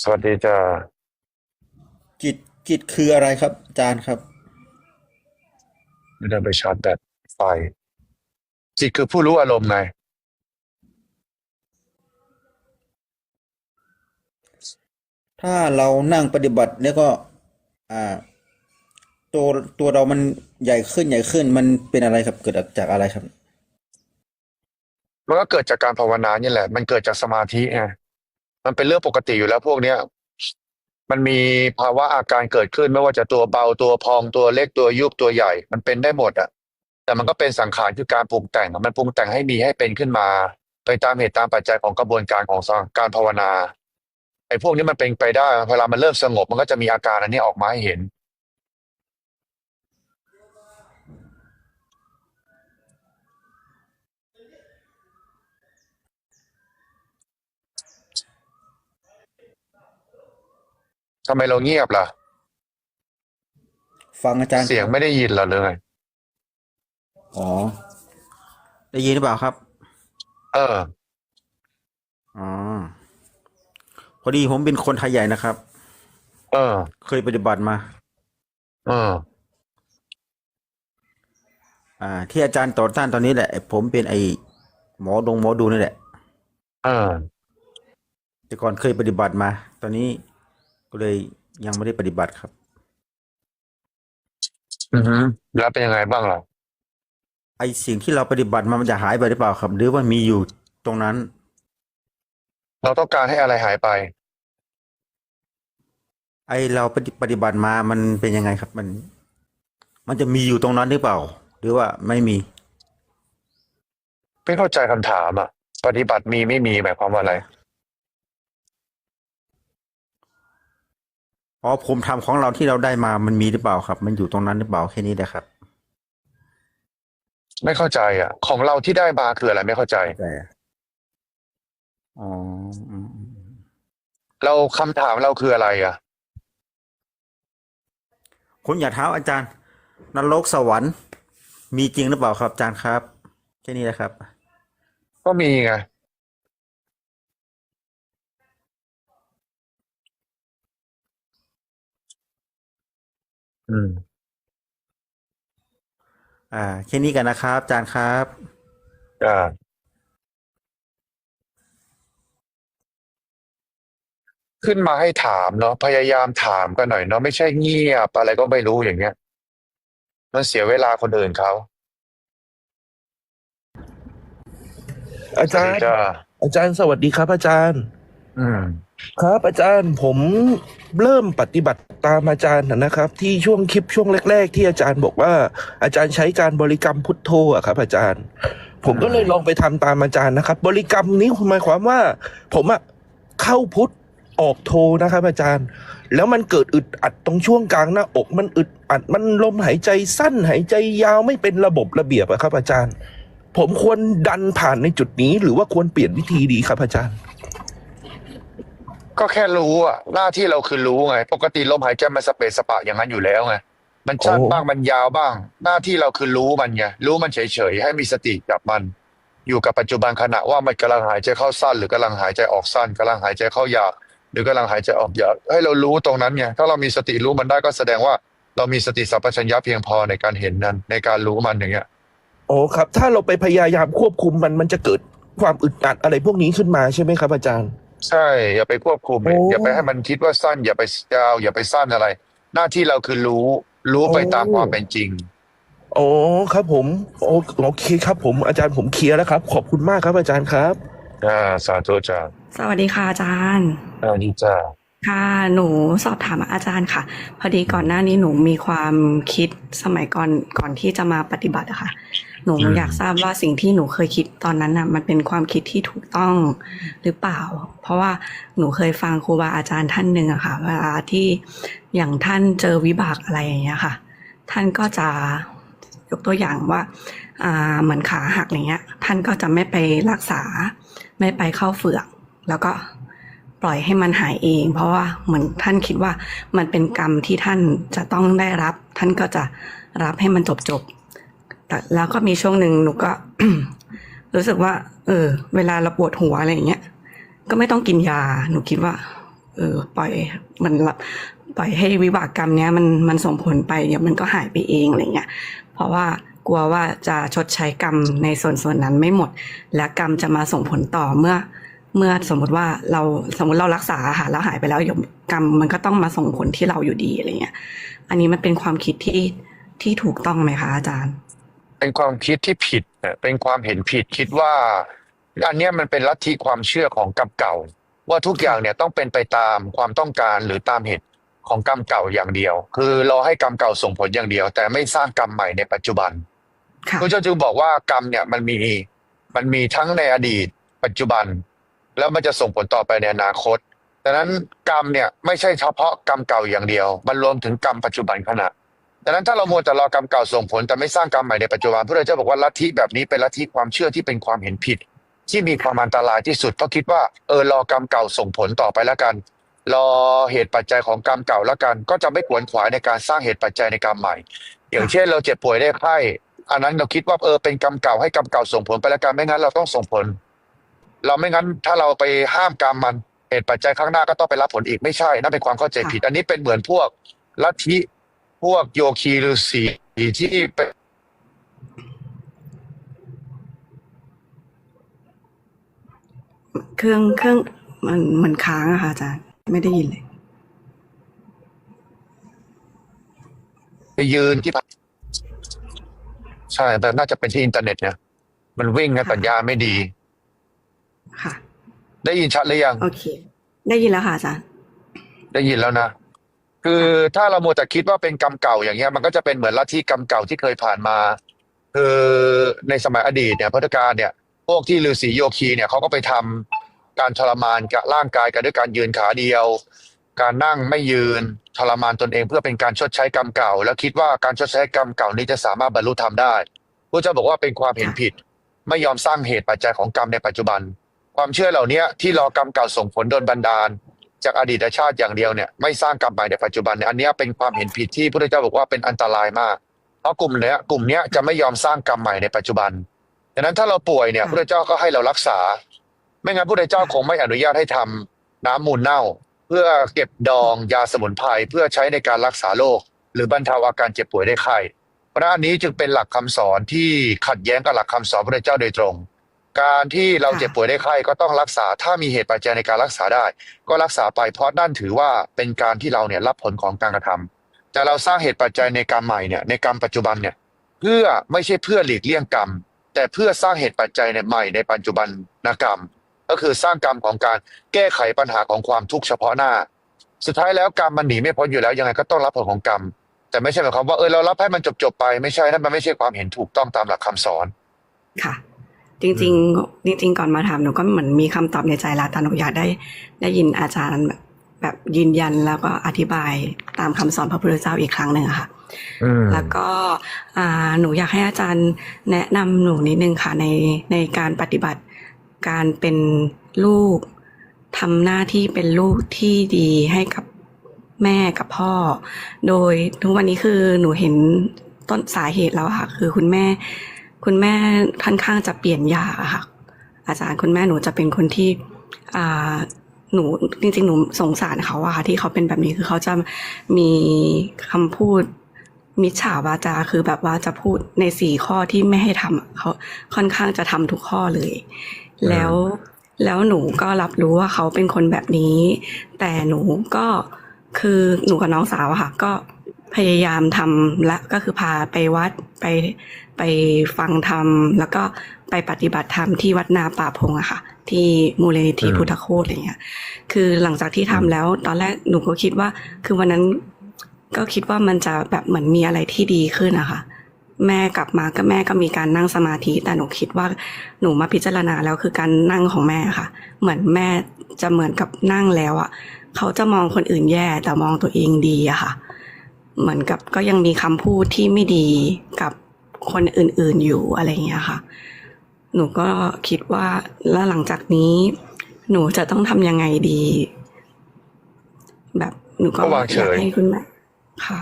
สวัสดีจ้าจิตจิตคืออะไรครับอาจารย์ครับไม่ได้ไปชาร์จแบตไฟ จิตคือผู้รู้อารมณ์ไงถ้าเรานั่งปฏิบัติแล้วก็ อ่า ตัวตัวเรามันใหญ่ขึ้นใหญ่ขึ้น มันเป็นอะไรครับ เกิดจากอะไรครับ มันก็เกิดจากการภาวนาเนี่ยแหละ มันเกิดจากสมาธิไง มันเป็นเรื่องปกติอยู่แล้วพวกเนี้ยมันมีภาวะอาการเกิดขึ้นไม่ว่าจะตัวเบาตัวพองตัวเล็กตัวยุบตัวใหญ่ มันเป็นได้หมดอะแต่มันก็เป็นสังขารคือการปรุงแต่งมันปรุงแต่งให้มีให้เป็นขึ้นมาไปตามเหตุตามปัจจัยของกระบวนการของการภาวนาไอ้พวกนี้มันเป็นไปได้เวลามันเริ่มสงบมันก็จะมีอาการอันนี้ออกมาให้เห็นำไมเราเงียบล่ะ ฟังอาจารย์เสียงไม่ได้ยินเหรอเลย อ๋อ ได้ยินหรือเปล่าครับ เออ อ๋อ พอดีผมเป็นคนไทยใหญ่นะครับ เออ เคยปฏิบัติมา เออ อ่า ที่อาจารย์ต่อต้านตอนนี้แหละ ผมเป็นไอหมอดงหมอดูนี่แหละ เออ แต่ก่อนเคยปฏิบัติมา ตอนนี้ ก็เลยยังไม่ได้ปฏิบัติครับ อือฮึแล้วเป็นยังไงบ้างล่ะไอสิ่งที่เราปฏิบัติมามันจะหายไปหรือเปล่าครับ หรือว่ามีอยู่ตรงนั้น เราต้องการให้อะไรหายไป ไอเราปฏิปฏิบัติมามันเป็นยังไงครับ มัน มันจะมีอยู่ตรงนั้นหรือเปล่า หรือว่าไม่มี ไม่เข้าใจคำถามอะ ปฏิบัติมีไม่มีหมายความว่าอะไร อ๋อผมทำของเราที่เราได้มามันมีหรือเปล่าครับ มันอยู่ตรงนั้นหรือเปล่าแค่นี้แหละครับ ไม่เข้าใจอะ ของเราที่ได้มาคืออะไรไม่เข้าใจแต่อ๋ออืมอืมเราคำถามเราคืออะไรอะผมอยากถามอาจารย์นรกสวรรค์ มีจริงหรือเปล่าครับอาจารย์ครับ แค่นี้แหละครับ ก็มีไง อืม อ่า แค่นี้กันนะครับอาจารย์ครับอ่าขึ้นมาให้ถามเนาะพยายามถามกันหน่อยเนาะไม่ใช่เงียบอะไรก็ไม่รู้อย่างเงี้ยมันเสียเวลาคนอื่นเขาอาสวัจาสรดีย์ จ้าอาจารย์สวัสดีครับอาจารย์อืม ครับอาจารย์ผมเริ่มปฏิบัติตามอาจารย์นะครับ ที่ช่วงคลิปช่วงแรก ๆ ที่อาจารย์บอกว่า อาจารย์ใช้การบริกรรมพุทโธอะครับ อาจารย์ ผมก็เลยลองไปทำตามอาจารย์นะครับ บริกรรมนี้หมายความว่า ผมอะเข้าพุทออกโทนะครับ อาจารย์ แล้วมันเกิดอึดอัดตรงช่วงกลางหน้าอกมันอึดอัดมันลมหายใจสั้นหายใจยาวไม่เป็นระบบระเบียบอะครับ อาจารย์ ผมควรดันผ่านในจุดนี้ หรือว่าควรเปลี่ยนวิธีดีครับอาจารย์ ก็แค่รู้อะหน้าที่เราคือรู้ไง ปกติลมหายใจมันสเปซสปะอย่างนั้นอยู่แล้วไงมันสั้นโอ้บ้างมันยาวบ้าง หน้าที่เราคือรู้มันไงรู้มันเฉยๆให้มีสติกับมัน อยู่กับปัจจุบันขณะว่ามันกำลังหายใจเข้าสั้น หรือกำลังหายใจออกสั้นกำลังหายใจเข้ายาวหรือกำลังหายใจออกยาวให้เรารู้ตรงนั้นไงถ้าเรามีสติรู้มันได้ก็แสดงว่า เรามีสติสัมปชัญญะเพียงพอในการเห็นนั้น ในการรู้มันอย่างเงี้ยโอ้ครับ ถ้าเราไปพยายามควบคุมมันมันจะเกิดความอึดอัดอะไรพวกนี้ขึ้นมาใช่ไหมครับอาจารย์ ใช่ อย่าไปควบคุม โอ้ อย่าไปให้มันคิดว่าสั้น อย่าไปยาว อย่าไปสั้นอะไร หน้าที่เราคือรู้ รู้ไปโอ้ตามความเป็นจริงโอ้ครับผมโอโอเคครับผมอาจารย์ผมเคลียร์แล้วครับ ขอบคุณมากครับอาจารย์ครับ อ่า สาธุจ้าสวัสดีค่ะอาจารย์อ่านี่จ้าค่ะหนูสอบถามอาจารย์ค่ะ พอดีก่อนหน้านี้หนูมีความคิดสมัยก่อนก่อนที่จะมาปฏิบัติอะค่ะ หนูอืมอยากทราบว่าสิ่งที่หนูเคยคิดตอนนั้นน่ะ มันเป็นความคิดที่ถูกต้องหรือเปล่า เพราะว่าหนูเคยฟังครูบาอาจารย์ท่านหนึ่งอะค่ะเวลาที่อย่างท่านเจอวิบากอะไรอย่างเงี้ยค่ะ ท่านก็จะยกตัวอย่างว่าอ่าเหมือนขาหักอย่างเงี้ย ท่านก็จะไม่ไปรักษา ไม่ไปเข้าเฝือก แล้วก็ปล่อยให้มันหายเอง เพราะว่าเหมือนท่านคิดว่ามันเป็นกรรมที่ท่านจะต้องได้รับ ท่านก็จะรับให้มันจบจบๆ แต่แล้วก็มีช่วงหนึ่งหนูก็ รู้สึกว่า เออ เวลาเราปวดหัวอะไรอย่างเงี้ยก็ไม่ต้องกินยา หนูคิดว่า เออ ปล่อยมันปล่อยให้วิบากกรรมเนี้ยมันมันส่งผลไปเดี๋ยวมันก็หายไปเองอะไรเงี้ย เพราะว่ากลัวว่าจะชดใช้กรรมในส่วนส่วนนั้นไม่หมด และกรรมจะมาส่งผลต่อเมื่อ เมื่อสมมติว่าเราสมมติเรารักษาหาแล้วหายไปแล้วเดี๋ยวกรรมมันก็ต้องมาส่งผลที่เราอยู่ดีอะไรเงี้ย อันนี้มันเป็นความคิดที่ที่ถูกต้องไหมคะอาจารย์ เป็นความคิดที่ผิดนะเป็นความเห็นผิดคิดว่า อันเนี้ยมันเป็นลัทธิความเชื่อของกรรมเก่า ว่าทุกอย่างเนี่ยต้องเป็นไปตามความต้องการหรือตามเหตุของกรรมเก่าอย่างเดียว คือรอให้กรรมเก่าส่งผลอย่างเดียว แต่ไม่สร้างกรรมใหม่ในปัจจุบันค่ะพระเจ้าจึงบอกว่ากรรมเนี่ยมันมีมันมีทั้งในอดีต ปัจจุบัน แล้วมันจะส่งผลต่อไปในอนาคตดังนั้นกรรมเนี่ยไม่ใช่เฉพาะกรรมเก่าอย่างเดียว มันรวมถึงกรรมปัจจุบันขณะ ดังนั้นถ้าเรามัวแต่รอกรรมเก่าส่งผลแต่ไม่สร้างกรรมใหม่ในปัจจุบันพระเจ้าบอกว่าลัทธิแบบนี้เป็นลัทธิความเชื่อที่เป็นความเห็นผิด ที่มีความอันตรายที่สุดเพราะคิดว่าเออรอกรรมเก่าส่งผลต่อไปแล้วกัน รอเหตุปัจจัยของกรรมเก่าแล้วกัน ก็จะไม่ขวนขวายในการสร้างเหตุปัจจัยในกรรมใหม่ อย่างเช่น เราเจ็บป่วยได้ไข้อันนั้นเราคิดว่าเออเป็นกรรมเก่าให้กรรมเก่าส่งผลไปแล้วกันไม่งั้นเราต้องส่งผล เราไม่งั้นถ้าเราไปห้ามกรรมมันเหตุปัจจัยข้างหน้าก็ต้องไปรับผลอีกไม่ใช่นั่นเป็นความเข้าใจผิด อันนี้เป็นเหมือนพวกลัทธิ พวกโยคีฤาษีที่เป็นเครื่องเครื่องมันมันค้างอะค่ะอาจารย์ไม่ได้ยินเลย ไปยืนที่ใช่ แต่น่าจะเป็นที่อินเทอร์เน็ตเนี่ย มันวิ่งนะค่ะสัญญาณไม่ดี ค่ะ ได้ยินชัดหรือยัง โอเค ได้ยินแล้วค่ะอาจารย์ ได้ยินแล้วนะ คือถ้าเราโมวแต่คิดว่าเป็นกรรมเก่าอย่างเงี้ยมันก็จะเป็นเหมือนลัทธิกรรมเก่าที่เคยผ่านมา คือในสมัยอดีตเนี่ยพุทธกาลเนี่ย พวกที่ฤาษีโยคีเนี่ยเขาก็ไปทำการทรมานกับร่างกายกันด้วยการยืนขาเดียว การนั่งไม่ยืนทรมานตนเองเพื่อเป็นการชดใช้กรรมเก่า แล้วคิดว่าการชดใช้กรรมเก่านี้จะสามารถบรรลุธรรมได้พระเจ้าบอกว่าเป็นความเห็นผิด ไม่ยอมสร้างเหตุปัจจัยของกรรมในปัจจุบัน ความเชื่อเหล่านี้ที่รอกรรมเก่าส่งผลโดนบันดาล จากอดีตชาติอย่างเดียวเนี่ยไม่สร้างกรรมใหม่ในปัจจุบันเนี่ยอันนี้เป็นความเห็นผิดที่พระเจ้าบอกว่าเป็นอันตรายมาก เพราะกลุ่มเนี้ยกลุ่มเนี้ยจะไม่ยอมสร้างกรรมใหม่ในปัจจุบันดังนั้นถ้าเราป่วยเนี่ยค่ะพระเจ้าก็ให้เรารักษา ไม่งั้นพระเจ้าคงไม่อนุญาตให้ทำน้ำมูลเน่า เพื่อเก็บดองยาสมุนไพรเพื่อใช้ในการรักษาโรคหรือบรรเทาอาการเจ็บป่วยได้ไข้เพราะนั้นอันนี้จึงเป็นหลักคำสอนที่ขัดแย้งกับหลักคำสอนพระเจ้าโดยตรง การที่เราค่ะ เจ็บป่วยได้ไข้ก็ต้องรักษาถ้ามีเหตุปัจจัยในการรักษาได้ ก็รักษาไปเพราะนั่นถือว่าเป็นการที่เราเนี่ยรับผลของการกระทำแต่เราสร้างเหตุปัจจัยในกรรมใหม่เนี่ยในกรรมปัจจุบันเนี่ยเพื่อไม่ใช่เพื่อหลีกเลี่ยงกรรม แต่เพื่อสร้างเหตุปัจจัยในใหม่ในปัจจุบันนกรรม ก็คือสร้างกรรมของการแก้ไขปัญหาของความทุกข์เฉพาะหน้า สุดท้ายแล้วกรรมมันหนีไม่พ้นอยู่แล้วยังไงก็ต้องรับผลของกรรม แต่ไม่ใช่หมายความว่าเออเรารับให้มันจบๆไปไม่ใช่นั่นมันไม่ใช่ความเห็นถูกต้องตามหลักคำสอน ค่ะ จริง ๆ จริง ๆ ก่อนมาถามหนูก็เหมือนมีคำตอบในใจแล้วแต่หนูอยากได้ได้ยินอาจารย์แบบแบบยืนยันแล้วก็อธิบายตามคำสอนพระพุทธเจ้าอีกครั้งหนึ่งอะค่ะอืมแล้วก็อ่าหนูอยากให้อาจารย์แนะนำหนูนิดนึงค่ะในในการปฏิบัติการเป็นลูกทำหน้าที่เป็นลูกที่ดีให้กับแม่กับพ่อ โดยทุกวันนี้คือหนูเห็นต้นสาเหตุแล้วอะค่ะ คือคุณแม่ คุณแม่ค่อนข้างจะเปลี่ยนยาค่ะ อาจารย์คุณแม่หนูจะเป็นคนที่อ่าหนูจริงๆหนูสงสารเขาอะค่ะที่เขาเป็นแบบนี้คือเขาจะมีคำพูดมิจฉาวาจาคือแบบว่าจะพูดในสี่ข้อที่ไม่ให้ทำเขาค่อนข้างจะทำทุกข้อเลย แล้วแล้วหนูก็รับรู้ว่าเขาเป็นคนแบบนี้ แต่หนูก็คือหนูกับน้องสาวอะค่ะ ก็พยายามทำและก็คือพาไปวัดไป ไปฟังธรรม แล้วก็ไปปฏิบัติธรรมที่วัดนาป่าพงอะค่ะ ที่มูลนิธิพุทธโคตอะไรเงี้ย คือหลังจากที่ทำแล้ว ตอนแรกหนูก็คิดว่า คือวันนั้นก็คิดว่ามันจะแบบเหมือนมีอะไรที่ดีขึ้นนะคะแม่กลับมาก็แม่ก็มีการนั่งสมาธิ แต่หนูคิดว่าหนูมาพิจารณาแล้วคือการนั่งของแม่ค่ะ เหมือนแม่จะเหมือนกับนั่งแล้วอะ เขาจะมองคนอื่นแย่แต่มองตัวเองดีอะค่ะ เหมือนกับก็ยังมีคำพูดที่ไม่ดีกับ คนอื่นๆอยู่อะไรอย่างเงี้ยค่ะ หนูก็คิดว่าแล้วหลังจากนี้ หนูจะต้องทำยังไงดี แบบหนูก็ก็วางเฉย อยากให้คุณแม่ค่ะ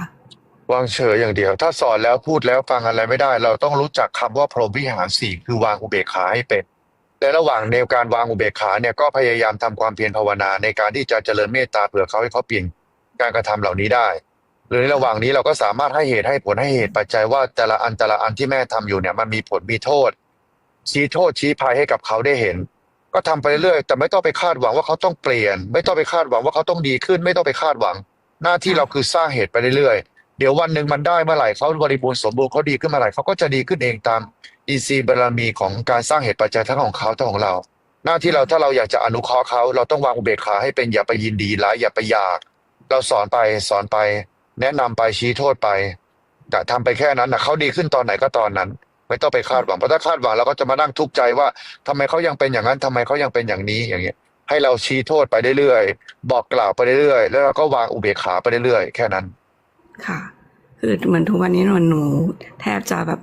วางเฉยอย่างเดียว ถ้าสอนแล้วพูดแล้วฟังอะไรไม่ได้ เราต้องรู้จักคำว่าพรหมวิหารสี่คือวางอุเบกขาให้เป็นในระหว่างในการวางอุเบกขาเนี่ยก็พยายามทำความเพียรภาวนาในการที่จะเจริญเมตตาเผื่อเขาให้เขาเปลี่ยนการกระทำเหล่านี้ได้ หรือในระหว่างนี้เราก็สามารถให้เหตุให้ผลให้เหตุปัจจัยว่าแต่ละอันแต่ละอันที่แม่ทำอยู่เนี่ยมันมีผลมีโทษ ชี้โทษชี้ภัยให้กับเขาได้เห็น ก็ทำไปเรื่อยแต่ไม่ต้องไปคาดหวังว่าเขาต้องเปลี่ยน ไม่ต้องไปคาดหวังว่าเขาต้องดีขึ้น ไม่ต้องไปคาดหวัง หน้าที่เราคือสร้างเหตุไปเรื่อยเดี๋ยววันหนึ่งมันได้เมื่อไหร่เขาบริบูรณ์สมบูรณ์เขาดีขึ้นเมื่อไหร่เขาก็จะดีขึ้นเองตามอินทรีย์บารมีของการสร้างเหตุปัจจัยทั้งของเขาทั้งของเรา หน้าที่เราถ้าเราอยากจะอนุเคราะห์เขาเราต้องวางอุเบกขาให้เป็นอย่าไปยินดีร้ายอย่าไปอยาก เราสอนไปสอนไป แนะนำไปชี้โทษไปแต่ทำไปแค่นั้นนะเขาดีขึ้นตอนไหนก็ตอนนั้น ไม่ต้องไปคาดหวังเพราะถ้าคาดหวังเราก็จะมานั่งทุกข์ใจว่าทำไมเขายังเป็นอย่างนั้นทำไมเขายังเป็นอย่างนี้อย่างเงี้ย ให้เราชี้โทษไปเรื่อยๆบอกกล่าวไปเรื่อยๆแล้วเราก็วางอุเบกขาไปเรื่อยๆแค่นั้น ค่ะ คือเหมือนทุกวันนี้หนูแทบจะแบบ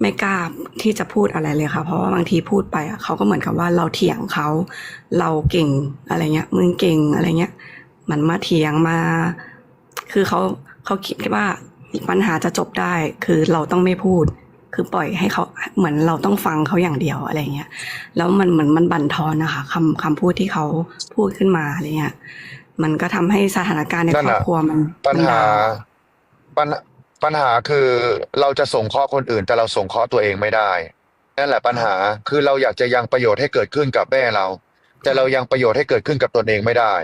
ไม่กล้าที่จะพูดอะไรเลยค่ะ เพราะว่าบางทีพูดไปอะเขาก็เหมือนกับว่าเราเถียงเขาเราเก่งอะไรเงี้ยมึงเก่งอะไรเงี้ย มันมาเถียงมา คือเขา เขาคิดว่าปัญหาจะจบได้คือเราต้องไม่พูด คือปล่อยให้เขาเหมือนเราต้องฟังเขาอย่างเดียวอะไรเงี้ยแล้วมันเหมือนมันบั่นทอนนะคะคำคำพูดที่เขาพูดขึ้นมาอะไรเงี้ยมันก็ทำให้สถานการณ์ในนั่นครอบน่ะครัวมันปัญมันหาดาวปัญปัญหาคือเราจะส่งข้อคนอื่น แต่เราส่งข้อตัวเองไม่ได้นั่นแหละปัญหาคือเราอยากจะยังประโยชน์ให้เกิดขึ้นกับแม่เรา แต่เรายังประโยชน์ให้เกิดขึ้นกับตนเองไม่ได้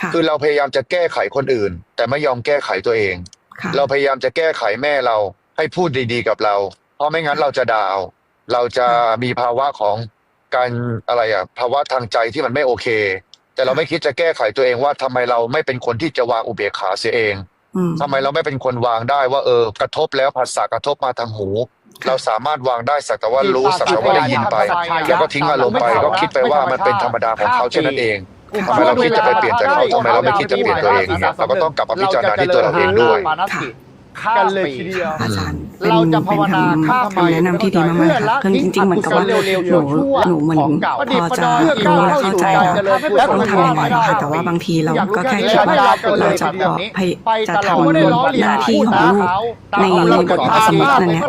ค่ะคือเราพยายามจะแก้ไขคนอื่น แต่ไม่ยอมแก้ไขตัวเองค่ะเราพยายามจะแก้ไขแม่เราให้พูดดีๆกับเรา เพราะไม่งั้นเราจะดาว เราจะมีภาวะของการอะไรอะภาวะทางใจที่มันไม่โอเค แต่เราไม่คิดจะแก้ไขตัวเองว่าทำไมเราไม่เป็นคนที่จะวางอุเบกขาเสียเองอืมทำไมเราไม่เป็นคนวางได้ว่าเออกระทบแล้วภาษากระทบมาทางหู เราสามารถวางได้สักแต่ว่ารู้สักแต่ว่าได้ยินไป แล้วก็ทิ้งอารมณ์ไปก็คิดไปว่ามันเป็นธรรมดาของเขาเช่นนั้นเอง ทำไมเราคิดจะไปเปลี่ยนใจเขาทำไมเราไม่คิดจะเปลี่ยนตัวเองเนี่ยเราก็ต้องกลับมาพิจารณาที่ตัวเราเองด้วยปานัสติ ข้ากันมเลยปีทีเดียว อาจารย์เป็นเราจะภาวนาเป็นข้ามคำคำแนะนำที่ดีมากๆค่ะคือจริงๆเหมือนกับว่าเร็วๆหนูชั่วหนูเหมือนของเก่าพอจะรู้และเข้าใจว่าต้องทำยังไงค่ะแต่ว่าบางทีเราก็แค่คิดว่าเราจะพอพยจะทำหน้าที่ของลูกในในบทสมมุตินั้นเนี่ย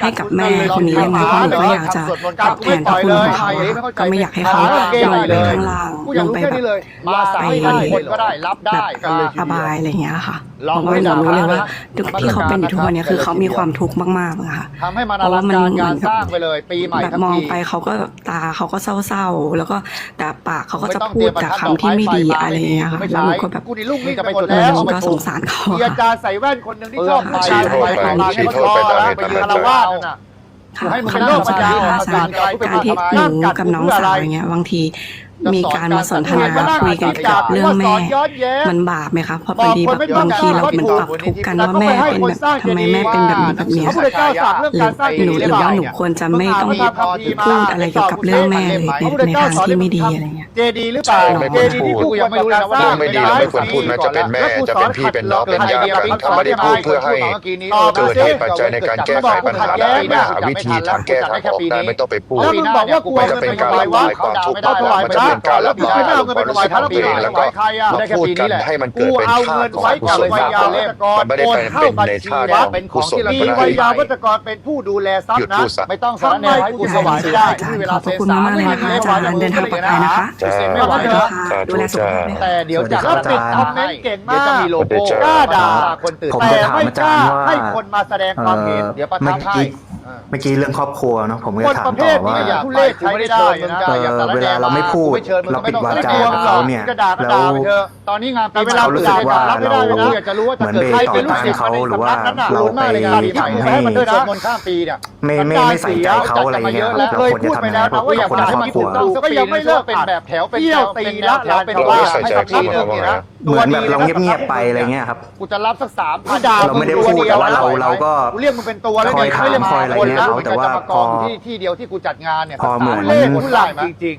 ให้กับแม่คนนี้ยังไงเพราะหนูก็อยากจะตอบแทนพระคุณของเขาอะก็ไม่อยากให้เขาลงไปข้างล่างกูอยาลกงรู้ไปแค่แบบนี้เลยมาสายให้คนก็ได้รับได้กันเลยระบายอะไรอย่างเงี้ยค่ะลองเพราะว่าหนูรู้เลยว่าทุกที่เขาเป็นอยู่ทุกวันเนี้ยคือเขามีความทุกข์มากๆอะค่ะทำให้มันอลังการงานสร้างไปเลยปีใหม่แบบทั้งมองทีไปเขาก็แบบตาเขาก็เศร้าๆแล้วก็แต่ปากเขาก็จะพูดแต่คำที่ไม่ดีอะไรอย่างเงี้ยค่ะแล้วหนูก็แบบกูนี่ลูกนี่จะไปหมจุดดแล้แล้ววหนูเอาไปก็สงสารเขามีอะอาค่ะจารย์ใส่แว่นคนหนึ่งที่ชอบไปชี้โทษไปไปชี้โทษไปตามเหตุไปตามยืนปัจจัยละวาดนั่นน่ะค่ะให้มันคำถามสุดท้ายค่ะอาจารย์การการที่หนูกับน้องสาวอย่างเงี้ยบางที มีการมาสนทนาคุยกันเกี่ยวกับเรื่องแม่ มันบาปไหมคะเพราะพอดีแบบบางทีเราเหมือนปรับทุกข์กันว่าแม่เป็นแบบทำไมแม่เป็นแบบนี้แบบเนี้ยพระพุทธเจ้าสั่งเรื่องการสร้างหรือหรือว่าหนูควรจะไม่ต้องพูดอะไรเกี่ยวกับเรื่องแม่เลยในในทางที่ไม่ดีอะไรเงี้ยเจดีหรือเปล่าไม่เจควรดีพูที่ดผู้ยังไม่รู้เลยนะว่าเรื่องไม่ดีเราไม่ควรพูดแม้จะเป็นแม่จะเป็นพี่เป็นน้องเป็นญาติกันถ้าไม่ได้พูดเพื่อให้เกิดเหตุปัจจัยในการแก้ไขปัญหาได้ไม่หาวิธีทางแก้ทางออกได้ไม่ต้องไปพูดแล้วมึงบอกว่ากูมันจะเป็นการระบายความทุกข์มันจะเป็นการระบายอารมณ์ความรู้สึกของตัวเองแล้วก็มาพูดกันให้มันเกิดเป็นธาตุของกุศลธาตุมันไม่ได้เป็นเป็นในธาตุของกุศลมีก็ได้วัยยาวัจกรเป็นผู้ดูแลทรัพหยุดย์นะพูดซะไม่ต้องสารแนวให้กูสบายใจอาจารย์ขอบพระคุณมากๆเลยนะคะอาจารย์เดินทางปลอดภัยนะคะจ้าไม่ไหวสวัสดีเถอะค่ะดูแลสุขภาพด้วยค่ะแต่เดี๋ยวจะสวัสดีครับปิดอาจารย์คอมเมนต์เก่งมากเดี๋ยวจะมีโลโก้สวัสดีกล้าด่าคนตื่นผมแต่จะถามไม่อากจารล้าย์ว่าให้คนมาแสดงความเห็นเดี๋ยวประเมื่ทัอบให้กี้เมื่อกี้เรื่องครอบครัวเนาะผมก็คนถาปมระเภต่อทนี้ว่าอย่าทุเรศใช้ไม่ได้นะเออเวลาเราไม่พูดเราปิดวาจากับเขาเนี่ยก็ด่าก็แล้วด่าไปเถอะตอนนี้งานปีแต่เวลาเขารู้สึกว่ารับไม่ได้เลยนะเราอยากจะรู้ว่าจะเหมือนเกิดไปใครต่เป็นอลูกต้านศิษย์เขาในหรือสำว่านักนั้นน่ะเราลุ้นไปมากเลยการที่ทำทำให้ให้มันด้วยสวนะดมนต์ข้ามปีเนี่ยไม่ไม่ไม่ใส่ใจเขาอะไรเงี้ยเราควรจะทำยังไงเราเพื่เคยอคนพูดในไปครแล้อวบนะครัวว่าอย่าก็ยังไม่เลิกเป็นแบบแถวเป็นเที่ยวตีละลานเป็นเราว่าไม่ใส่ใจให้สักเขาทีหนึ่งว่านี่ไงนะเหมือนแบบเราเงียบๆไปอะไรเงี้ยครับกูจะรับสักสามกูด่าเราไม่ได้พูดแต่ว่าเราเราก็กูเรียกมึงเป็นตัวแล้วคอยเนี่ยถามไม่เรียกคอยอะไรเงี้ยนะเขาแต่ว่าพอที่ที่เดียวที่กูจัดงานเนี่ยพอเหมือนเล่ห์ผู้หลักจริง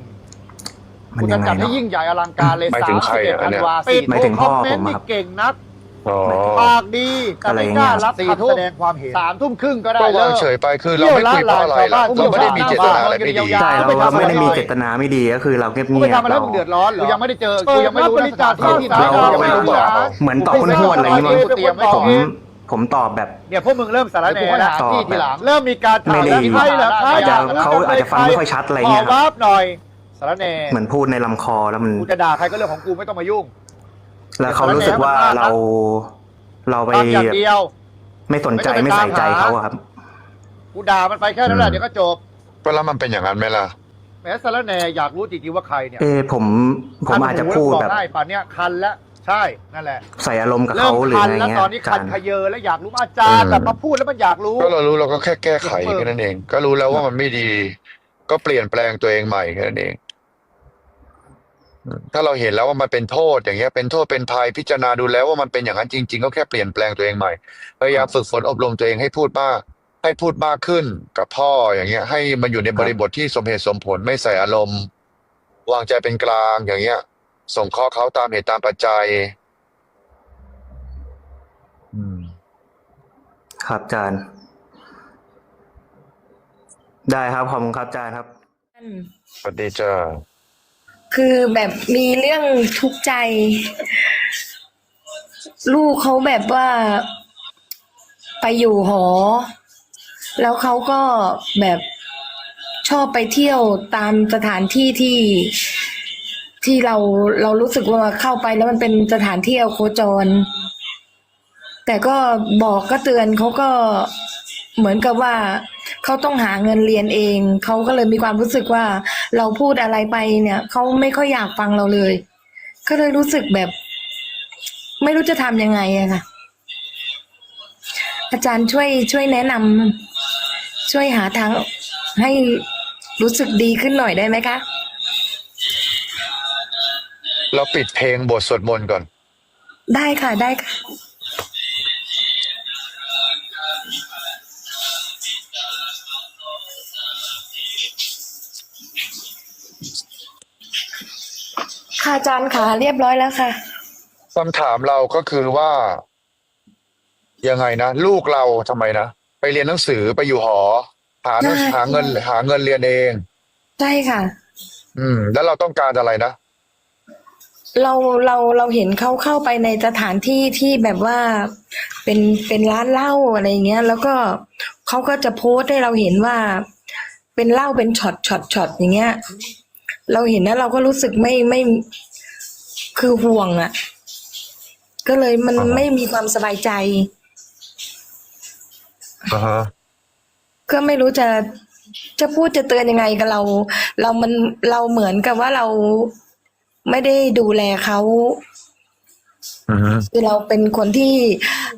มันกูยัจะงไงจัดให้เนาะ ยิ่งใหญ่อลังการเลยหมายสาถึมงใครสิบเอ็ดอะธันเนี่ยวาปิดหมายถึงพ่อคอมเมนต์ผมอะนี่ครับ เก่งนักอ๋อปากดีแต่ไม่กล้ารับคำแสดงความเห็น สามทุ่มครึ่งก็ได้ก็เลิวางกเฉยไปคือเราไม่คุยเพราะอะไรล่ะเราไม่ได้มีเจตนาอะไรไม่ดี ใช่เราเราไม่ได้มีเจตนาไม่ดีก็คือเราเงียบกูเงีไปยบทำมาแล้วเรามึงเดือดร้อนเหรกูอยังไม่ได้เจอเปิกูดยังไม่รู้รับบริจาคสถานที่ที่เรายังไม่รู้บอกเหมือนตอบคนหวดอะไรอย่างเงี้ยมั้งกูเตรียมไว้ผมผมตอบแบบ เนี่ยพวกมึงเริ่มสารแล้วแหกูน่ไปแล้วหาที่ทีหลังเริ่มมีการถามไม่ได้แล้วใครเหรอใครอาจจะอยกรู้เขาอาจจะฟังไม่ค่อยชัดอะไรเงี้ยขอครับวาร์ปหน่อย สารแหน่เหมือนพูดในลำคอแล้วมันกูจะด่าใครก็เรื่องของกูไม่ต้องมายุ่ง แล้วเขารู้สึกว่าเราเราไปตามอย่างเดียว ไม่สนใจไม่ใส่ใจเขาอะครับ กูด่ามันไปแค่นั้นแหละอืมเดี๋ยวก็จบก็แล้วมันเป็นอย่างนั้นไหมล่ะแหมสารแหน่อยากรู้จริงๆว่าใครเนี่ยเออผมผมอาจจะพูดแบบคันหูล้วอกได้ป่านเนี้ยคันแล้วใช่นั่นแหละ ใส่อารมณ์กับเริ่เขามหรือคันอะไรแล้วเงี้ยตอนนี้อาคัจานรย์ขยเยอแล้วอยากรู้อาจารย์เออแบบมาพูดแล้วมันอยากรู้ ก็เรารู้เราก็แค่แก้ไขแค่นั้นเอง ก็รู้แล้วว่ามันไม่ดี ก็เปลี่ยนแปลงตัวเองใหม่แค่นั้นเองอืม ถ้าเราเห็นแล้วว่ามันเป็นโทษอย่างเงี้ยเป็นโทษเป็นภัยพิจารณาดูแล้วว่ามันเป็นอย่างนั้นจริง ๆ ก็แค่เปลี่ยนแปลงตัวเองใหม่พยายามฝึกฝนอบรมตัวเองให้พูดมากให้พูดมากขึ้นกับพ่ออย่างเงี้ย ให้มันอยู่ในบริบทที่สมเหตุสมผลไม่ใส่อารมณ์ วางใจเป็นกลางอย่างเงี้ย ส่งข้อเขาตามเหตุตามปัจจัย อืม ครับอาจารย์ ได้ครับขอบคุณครับอาจารย์ครับสวัสดีจ้า คือแบบมีเรื่องทุกข์ใจ ลูกเขาแบบว่าไปอยู่หอ แล้วเขาก็แบบชอบไปเที่ยวตามสถานที่ที่ที่เราเรารู้สึกว่าเข้าไปแล้วมันเป็นสถานที่เอาโคจร แต่ก็บอกก็เตือนเขาก็เหมือนกับว่า เขาต้องหาเงินเรียนเอง เขาก็เลยมีความรู้สึกว่า เราพูดอะไรไปเนี่ยเขาไม่ค่อยอยากฟังเราเลย ก็เลยรู้สึกแบบ ไม่รู้จะทำยังไงอะค่ะ อาจารย์ช่วยช่วยแนะนำช่วยหาทางให้รู้สึกดีขึ้นหน่อยได้ไหมคะ เราปิดเพลงบทสวดมนต์ก่อน ได้ค่ะได้ค่ะ ค่ะอาจารย์ค่ะเรียบร้อยแล้วค่ะคำถามเราก็คือว่า ยังไงนะ ลูกเราทำไมนะ ไปเรียนหนังสือไปอยู่หอ หาหนังใช่หาเงิน หาเงินเรียนเอง ใช่ค่ะ อืม แล้วเราต้องการอะไรนะเราเราเราเห็นเขาเข้าไปในสถานที่ที่แบบว่าเป็นเป็นร้านเหล้าอะไรเงี้ย แล้วก็เขาก็จะโพสต์ให้เราเห็นว่า เป็นเหล้าเป็นช็อตช็อตช็อตอย่างเงี้ย เราเห็นแล้วเราก็รู้สึกไม่ไม่คือห่วงอะ่ะ ก็เลยมันอ่าฮะ ไม่มีความสบายใจ อ่าฮะก็ไม่รู้จะจะพูดจะเตือนยังไงกับเรา เรามันเราเหมือนกับว่าเราไม่ได้ดูแลเขาอืมคือเราเป็นคนที่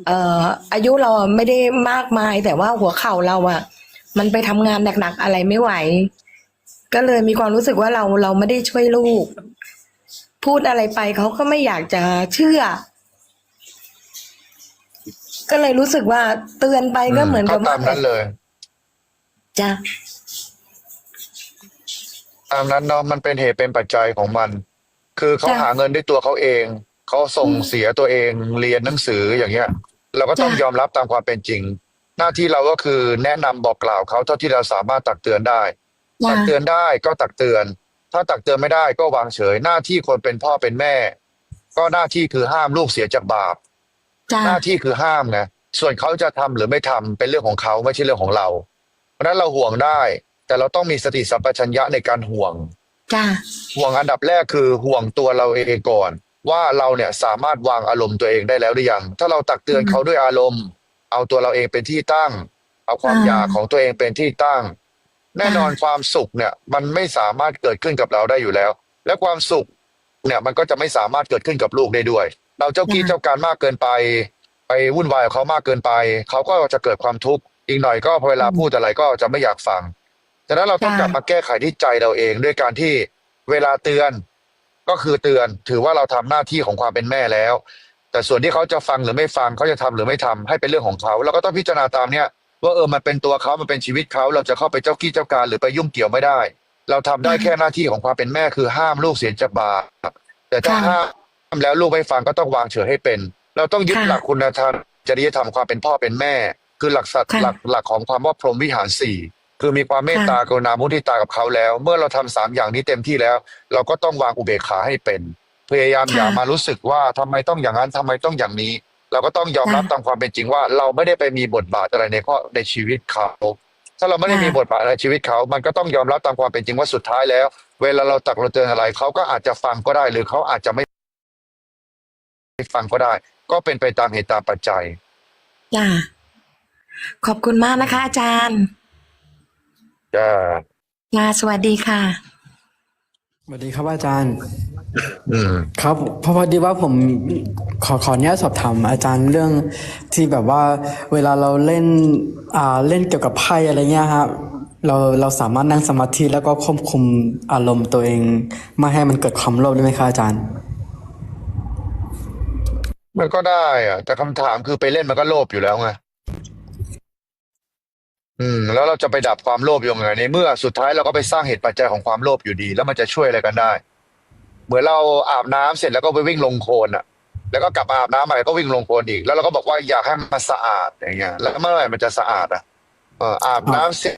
เอ่อ อายุเราอะไม่ได้มากมาย แต่ว่าหัวเข่าเราอะมันไปทำงานหนักๆอะไรไม่ไหว ก็เลยมีความรู้สึกว่าเราเราไม่ได้ช่วยลูก พูดอะไรไปเขาก็ไม่อยากจะเชื่อ ก็เลยรู้สึกว่าเตือนไปก็เหมือนกับก็ว่าตามนั้นเลยจ้ะตามนั้นเนาะมันเป็นเหตุเป็นปัจจัยของมัน คือเขาจ้ะหาเงินด้วยตัวเขาเองเขาส่งเสียตัวเองเรียนหนังสืออย่างเงี้ย เราก็ต้องจ้ะยอมรับตามความเป็นจริง หน้าที่เราก็คือแนะนำบอกกล่าวเขาเท่าที่เราสามารถตักเตือนได้จ้ะ ตักเตือนได้ก็ตักเตือน ถ้าตักเตือนไม่ได้ก็วางเฉย หน้าที่คนเป็นพ่อเป็นแม่ ก็หน้าที่คือห้ามลูกเสียจากบาปจ้ะหน้าที่คือห้ามไงส่วนเขาจะทำหรือไม่ทำเป็นเรื่องของเขาไม่ใช่เรื่องของเรา เพราะฉะนั้นเราห่วงได้ แต่เราต้องมีสติสัมปชัญญะในการห่วงจ้ะห่วงอันดับแรกคือห่วงตัวเราเองก่อน ว่าเราเนี่ยสามารถวางอารมณ์ตัวเองได้แล้วหรือยัง ถ้าเราตักเตือนเขาด้วยอารมณ์ เอาตัวเราเองเป็นที่ตั้ง เอาความอยากของตัวเองเป็นที่ตั้ง แน่นอนความสุขเนี่ยมันไม่สามารถเกิดขึ้นกับเราได้อยู่แล้ว และความสุขเนี่ยมันก็จะไม่สามารถเกิดขึ้นกับลูกได้ด้วย เราเจ้ากี้เจ้าการมากเกินไป ไปวุ่นวายกับเขามากเกินไป เขาก็จะเกิดความทุกข์อีกหน่อยก็พอเวลาพูดอะไรก็จะไม่อยากฟังฉะนั้นเราต้องกลับมาแก้ไขที่ใจเราเอง ด้วยการที่เวลาเตือนก็คือเตือนถือว่าเราทำหน้าที่ของความเป็นแม่แล้ว แต่ส่วนที่เขาจะฟังหรือไม่ฟังเขาจะทำหรือไม่ทำให้เป็นเรื่องของเขาเราก็ต้องพิจารณาตามเนี้ย ว่าเออมันเป็นตัวเขามันเป็นชีวิตเขาเราจะเข้าไปเจ้ากี้เจ้าการหรือไปยุ่งเกี่ยวไม่ได้ เราทำได้แค่หน้าที่ของความเป็นแม่คือห้ามลูกเสียจากบาปแต่ถ้าห้ามแล้วลูกไม่ฟังก็ต้องวางเฉยให้เป็น เราต้องยึดหลักคุณธรรมจริยธรรมความเป็นพ่อเป็นแม่ คือหลักสัตว์หลักหลักของความว่าพรหมวิหารสี่คือมีความเมตตากรุณามุทิตากับเขาแล้ว เมื่อเราทำสามอย่างนี้เต็มที่แล้ว เราก็ต้องวางอุเบกขาให้เป็น พยายามอย่ามารู้สึกว่าทำไมต้องอย่างนั้นทำไมต้องอย่างนี้ เราก็ต้องยอมรับตามความเป็นจริงว่า เราไม่ได้ไปมีบทบาทอะไรในข้อในชีวิตเขา ถ้าเราไม่ได้มีบทบาทอะไรในชีวิตเขา มันก็ต้องยอมรับตามความเป็นจริงว่าสุดท้ายแล้ว เวลาเราตักเราเตือนอะไรเขาก็อาจจะฟังก็ได้หรือเขาอาจจะไม่ฟังก็ได้ ก็เป็นไปตามเหตุตามปัจจัยจ้าขอบคุณมากนะคะ อาจารย์จะจ้าสวัสดีค่ะสวัสดีครับอาจารย์อืม ครับเพราะพอดีว่าผมขอขออนุญาตสอบถามอาจารย์เรื่องที่แบบว่าเวลาเราเล่นอ่าเล่นเกี่ยวกับไพ่อะไรเงี้ยครับเราเราสามารถนั่งสมาธิแล้วก็ควบคุมอารมณ์ตัวเองไม่ให้มันเกิดความโลภได้ไหมครับอาจารย์ มันก็ได้อะแต่คำถามคือไปเล่นมันก็โลภอยู่แล้วไงอืม แล้วเราจะไปดับความโลภยังไงในเมื่อสุดท้ายเราก็ไปสร้างเหตุปัจจัยของความโลภอยู่ดี แล้วมันจะช่วยอะไรกันได้ เหมือนเราอาบน้ำเสร็จแล้วก็ไปวิ่งลงโคลนอะแล้วก็กลับมาอาบน้ำใหม่ก็วิ่งลงโคลนอีก แล้วเราก็บอกว่าอยากให้มันสะอาดอย่างเงี้ย แล้วเมื่อไหร่มันจะสะอาดอะเอออาบน้ำเสร็จ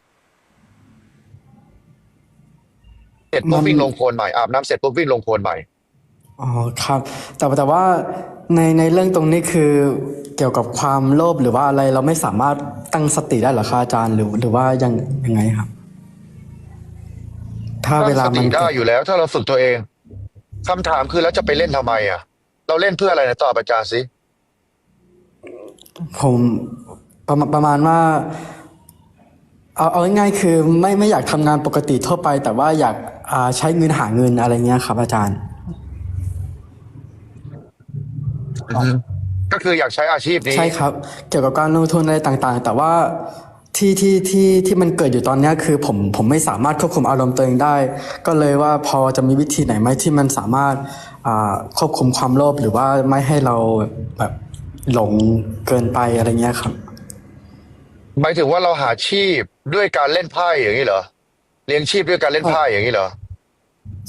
เสร็จปุ๊บมันวิ่งลงโคลนใหม่อาบน้ำเสร็จปุ๊บวิ่งลงโคลนใหม่อ๋อครับ แต่แต่ว่าในในเรื่องตรงนี้คือเกี่ยวกับความโลภหรือว่าอะไรเราไม่สามารถตั้งสติได้เหรอครับอาจารย์หรือหรือว่ายังยังไงครับ ถ้าตั้เวงลาสมัตินได้อยู่แล้ว ถ้าเราฝึกตัวเอง คำถามคือแล้วจะไปเล่นทำไมอะ เราเล่นเพื่ออะไรนะตอบอาจารย์สิผมประมาณประมาณว่าเอาเอาง่ายๆคือไม่ไม่อยากทำงานปกติทั่วไป แต่ว่าอยากอ่าใช้เงินหาเงินอะไรเงี้ยครับ อาจารย์ ก็คืออยากใช้อาชีพนี้ ใช่ครับ เกี่ยวกับการลงทุนอะไรต่างๆ แต่ว่า ที่ที่ที่ที่มันเกิดอยู่ตอนเนี้ยคือผมผมไม่สามารถควบคุมอารมณ์ตัวเองได้ ก็เลยว่าพอจะมีวิธีไหนไหมที่มันสามารถอ่าควบคุมความโลภหรือว่าไม่ให้เราแบบหลงเกินไปอะไรเงี้ยครับหมายถึงว่าเราหาชีพด้วยการเล่นไพ่อย่างนี้เหรอเลี้ยงชีพด้วยการเล่นไพ่อย่างนี้เหรอ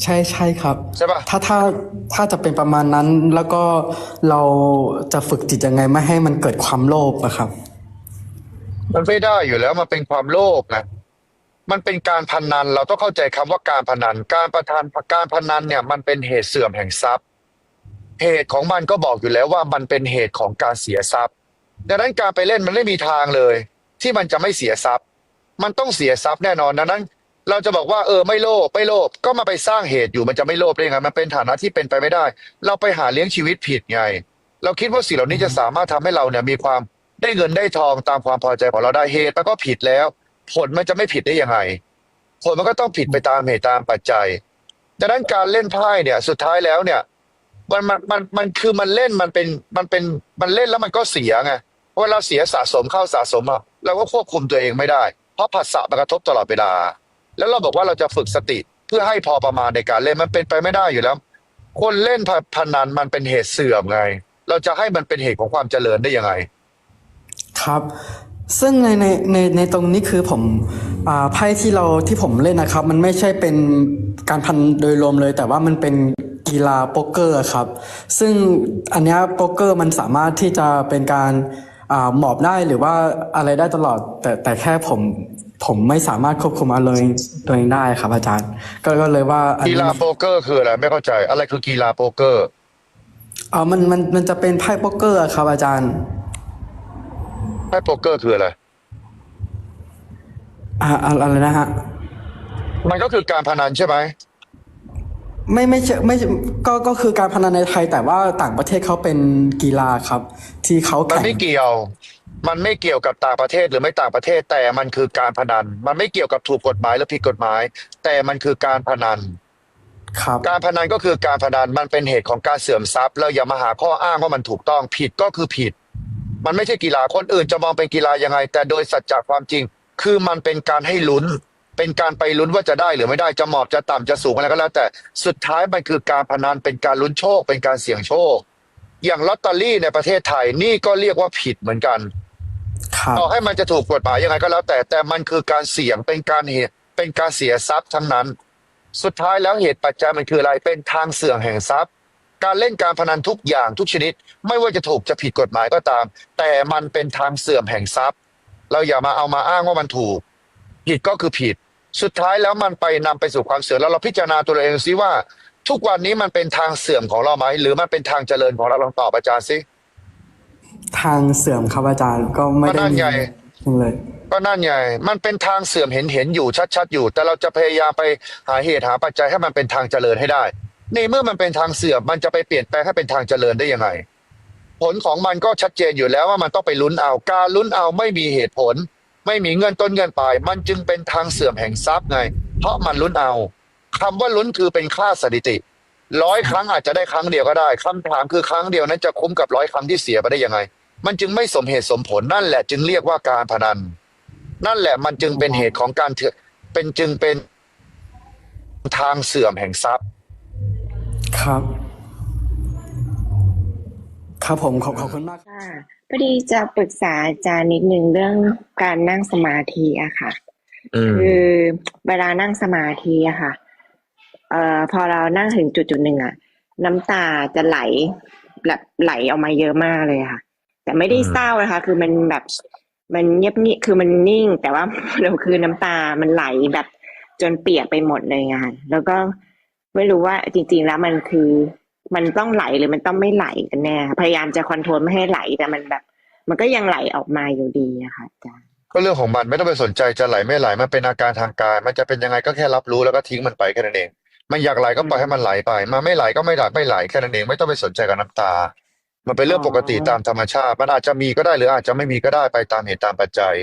ใช่ใช่ครับใช่ปะถ้าถ้าถ้าจะเป็นประมาณนั้นแล้วก็เราจะฝึกจิตยังไงไม่ให้มันเกิดความโลภอะครับ มันไม่ได้อยู่แล้วมันเป็นความโลภนะมันเป็นการพนัน เราต้องเข้าใจคำว่าการพนัน การประทานการพนันเนี่ย มันเป็นเหตุเสื่อมแห่งทรัพย์ เหตุของมันก็บอกอยู่แล้วว่ามันเป็นเหตุของการเสียทรัพย์ ดังนั้นการไปเล่นมันไม่มีทางเลย ที่มันจะไม่เสียทรัพย์ มันต้องเสียทรัพย์แน่นอนดังนั้น เราจะบอกว่าเออไม่โลภไม่โลภก็มาไปสร้างเหตุอยู่มันจะไม่โลภได้ยังไงมันเป็นฐานะที่เป็นไปไม่ได้ เราไปหาเลี้ยงชีวิตผิดไง เราคิดว่าสิ่งเหล่านี้จะสามารถทำให้เราเนี่ยมีความ ได้เงินได้ทองตามความพอใจของเราได้เหตุมันก็ผิดแล้ว ผลมันจะไม่ผิดได้ยังไง ผลมันก็ต้องผิดไปตามเหตุตามปัจจัย ดังนั้นการเล่นไพ่เนี่ย สุดท้ายแล้วเนี่ย มันมันมันมันคือมันเล่นมันเป็นมันเป็นมันเล่นแล้วมันก็เสียไงเวลาเสียสะสมเข้าสะสมอะเราก็ควบคุมตัวเองไม่ได้ เพราะผัสสะมันกระทบตลอดเวลา แล้วเราบอกว่าเราจะฝึกสติเพื่อให้พอประมาณในการเล่นมันเป็นไปไม่ได้อยู่แล้ว คนเล่นพพนันมันเป็นเหตุเสื่อมไง เราจะให้มันเป็นเหตุของความเจริญได้ยังไง ครับ ซึ่งในในในในตรงนี้คือผมอ่าไพ่ที่เราที่ผมเล่นนะครับ มันไม่ใช่เป็นการพันโดยรวมเลย แต่ว่ามันเป็นกีฬาโป๊กเกอร์ครับ ซึ่งอันเนี้ยโป๊กเกอร์มันสามารถที่จะเป็นการอ่าหมอบได้หรือว่าอะไรได้ตลอด แต่แต่แค่ผมผมไม่สามารถควบคุมอารมณ์ตัวเองได้ครับ อาจารย์ ก็ก็เลยว่าอันกีนี้ฬาโป๊กเกอร์คืออะไรไม่เข้าใจอะไรคือกีฬาโป๊กเกอร์อ๋อมันมันมันจะเป็นไพ่โป๊กเกอร์ครับอาจารย์ ไพ่โป๊กเกอร์คืออะไรอ่าอะไรนะฮะมันก็คือการพนันใช่ไหมไม่ไม่ใช่ไม่ใช่ก็ก็คือการพนันในไทย แต่ว่าต่างประเทศเขาเป็นกีฬาครับ ที่เขามันแข่งไม่เกี่ยว มันไม่เกี่ยวกับต่างประเทศหรือไม่ต่างประเทศ แต่มันคือการพนัน มันไม่เกี่ยวกับถูกกฎหมายหรือผิดกฎหมาย แต่มันคือการพนัน ครับ การพนันก็คือการพนันมันเป็นเหตุของการเสื่อมทรัพย์เราอย่ามาหาข้ออ้างว่ามันถูกต้องผิดก็คือผิด มันไม่ใช่กีฬาคนอื่นจะมองเป็นกีฬายังไง แต่โดยสัจจะความจริง คือมันเป็นการให้ลุ้น เป็นการไปลุ้นว่าจะได้หรือไม่ได้จะหมอบจะต่ำจะสูงอะไรก็แล้ว แต่สุดท้ายมันคือการพนันเป็นการลุ้นโชค เป็นการเสี่ยงโชค อย่างลอตเตอรี่ในประเทศไทยนี่ก็เรียกว่าผิดเหมือนกันครับต่อให้มันจะถูกกฎหมายยังไงก็แล้ว แต่แต่มันคือการเสี่ยงเป็นการเหตุเป็นการเสียทรัพย์ทั้งนั้น สุดท้ายแล้วเหตุปัจจัยมันคืออะไรเป็นทางเสื่อมแห่งทรัพย์ การเล่นการพนันทุกอย่างทุกชนิด ไม่ว่าจะถูกจะผิดกฎหมายก็ตาม แต่มันเป็นทางเสื่อมแห่งทรัพย์ เราอย่ามาเอามาอ้างว่ามันถูก ผิดก็คือผิด สุดท้ายแล้วมันไปนำไปสู่ความเสื่อมแล้วเราพิจารณาตัวเราเองซิว่า ทุกวันนี้มันเป็นทางเสื่อมของเราไหมหรือมันเป็นทางเจริญของเราลองตอบอาจารย์ซิทางเสื่อมครับอาจารย์ก็ไม่ได้ก็นั่นมีไงเลยก็นั่นไงมันเป็นทางเสื่อมเห็นเห็นอยู่ชัดๆอยู่ แต่เราจะพยายามไปหาเหตุหาปัจจัยให้มันเป็นทางเจริญให้ได้ ในเมื่อมันเป็นทางเสื่อมมันจะไปเปลี่ยนแปลงให้เป็นทางเจริญได้ยังไง ผลของมันก็ชัดเจนอยู่แล้วว่ามันต้องไปลุ้นเอาการลุ้นเอาไม่มีเหตุผล ไม่มีเงินต้นเงินปลาย มันจึงเป็นทางเสื่อมแห่งทรัพย์ไง เพราะมันลุ้นเอาคำว่าลุ้นคือเป็นค่าสถิติร้อยครั้งอาจจะได้ครั้งเดียวก็ได้คำถามคือครั้งเดียวนั้นจะคุ้มกับร้อยครั้งที่เสียไปได้ยังไง มันจึงไม่สมเหตุสมผลนั่นแหละจึงเรียกว่าการพนัน นั่นแหละมันจึงเป็นเหตุของการเถื่อเป็นจึงเป็นทางเสื่อมแห่งทรัพย์ ครับ ครับผมขอบขอบคุณมากค่ะพอดีจะปรึกษาอาจารย์นิดนึงเรื่องการนั่งสมาธิอะค่ะอืมคือเวลานั่งสมาธิอะค่ะ เอ่อพอเรานั่งถึงจุดจุดๆหนึ่งอะน้ำตาจะไหลแบบไหลออกมาเยอะมากเลยค่ะ แต่ไม่ได้อืมเศร้านะคะ คือมันแบบมันเงียบนี่คือมันนิ่ง แต่ว่าเราคือน้ำตามันไหลแบบจนเปียกไปหมดเลยอะค่ะแล้วก็ ไม่รู้ว่าจริง ๆ แล้วมันคือ มันต้องไหลหรือมันต้องไม่ไหลกันแน่พยายามจะคอนโทรลไม่ให้ไหลแต่มันแบบ มันก็ยังไหลออกมาอยู่ดีอะค่ะอาจารย์ก็เรื่องของมันไม่ต้องไปสนใจจะไหลไม่ไหลมันเป็นอาการทางกายมันจะเป็นยังไงก็แค่รับรู้แล้วก็ทิ้งมันไปแค่นั้นเอง มันอยากไหลก็ปล่อยให้มันไหลไปมันไม่ไหลก็ไม่ไหลไม่ไหลแค่นั้นเองไม่ต้องไปสนใจกับน้ำตา มันเป็นเรื่องปกติตามธรรมชาติ มันอาจจะมีก็ได้หรืออาจจะไม่มีก็ได้ไปตามเหตุตามปัจจัย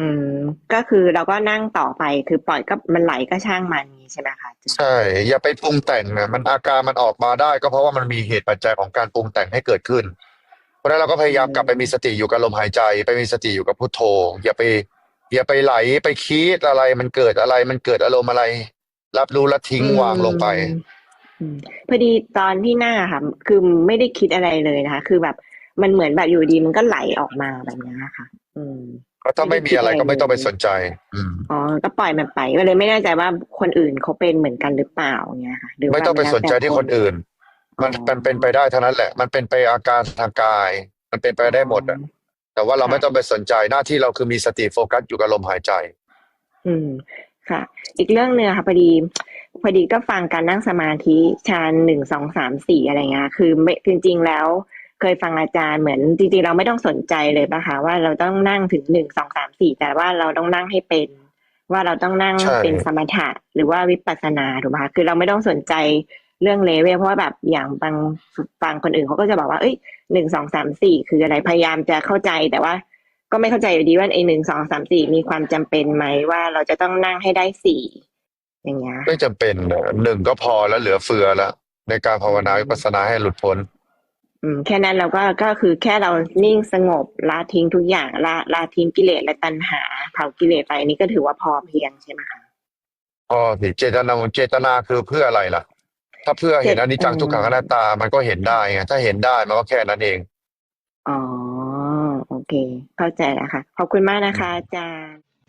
อืมก็คือเราก็นั่งต่อไปคือปล่อยก็มันไหลก็ช่างมันนี้ใช่ไหมคะอาจารย์ใช่ อย่าไปปรุงแต่งนะมันอาการมันออกมาได้ ก็เพราะว่ามันมีเหตุปัจจัยของการปรุงแต่งให้เกิดขึ้น เพราะฉะนั้นเราก็พยายามกลับไปมีสติอยู่กับลมหายใจ ไปมีสติอยู่กับพุทโธ อย่าไป อย่าไปไหลไปคิดอะไร มันเกิดอะไร มันเกิดอารมณ์อะไร รับรู้และทิ้งวางลงไปอืมพอดีตอนที่นั่งอะค่ะ คือไม่ได้คิดอะไรเลยนะคะ คือแบบมันเหมือนแบบอยู่ดีมันก็ไหลออกมาแบบนี้ค่ะ อืม ก็ถ้าไม่มีอะไรก็ไม่ต้องไปสนใจ อืม อ๋อ ก็ปล่อยมันไปก็เลยไม่แน่ใจว่าคนอื่นเขาเป็นเหมือนกันหรือเปล่าเงี้ยค่ะหรือไม่ว่าต้องไปมันแล้วสนใจแต่ที่คนอื่น มันอ๋อมันเป็นไปได้เท่านั้นแหละ มันเป็นไปอาการทางกาย มันเป็นไปได้หมดอะแต่ว่าเราค่ะไม่ต้องไปสนใจหน้าที่เราคือมีสติโฟกัสอยู่กับลมหายใจ อืม ค่ะ อีกเรื่องหนึ่งอะค่ะพอดี พอดีก็ฟังการนั่งสมาธิฌานหนึ่งสองสามสี่อะไรเงี้ยคือไม่จริง ๆ แล้ว เคยฟังอาจารย์เหมือนจริงๆเราไม่ต้องสนใจเลยปะคะว่าเราต้องนั่งถึงหนึ่งสองสามสี่แต่ว่าเราต้องนั่งให้เป็น ว่าเราต้องนั่งใช่เป็นสมถะหรือว่าวิปัสสนาถูกไหมคะคือเราไม่ต้องสนใจเรื่องเลเวลเพราะว่าแบบอย่างบางฟังคนอื่นเขาก็จะบอกว่าเอ้ยหนึ่งสองสามสี่คืออะไรพยายามจะเข้าใจแต่ว่าก็ไม่เข้าใจอยู่ดีว่าไอ้หนึ่งสองสามสี่มีความจำเป็นไหมว่าเราจะต้องนั่งให้ได้สี่อย่างเงี้ยไม่จำเป็นนะหนึ่งก็พอแล้วเหลือเฟือแล้วในการภาวนาวิปัสสนาให้หลุดพ้นอืม แค่นั้นเราก็ก็คือแค่เรานิ่งสงบละทิ้งทุกอย่างละละทิ้งกิเลสและตัณหา เผากิเลสไปอันนี้ก็ถือว่าพอเพียงใช่ไหมคะพอสิเจตนาเจตนาคือเพื่ออะไรล่ะ ถ้าเพื่อเห็นเจตอนิจจังอืมทุกขังอนัตตามันก็เห็นได้ไงถ้าเห็นได้มันก็แค่นั้นเองอ๋อโอเค เข้าใจแล้วค่ะขอบคุณมากนะคะอาจารย์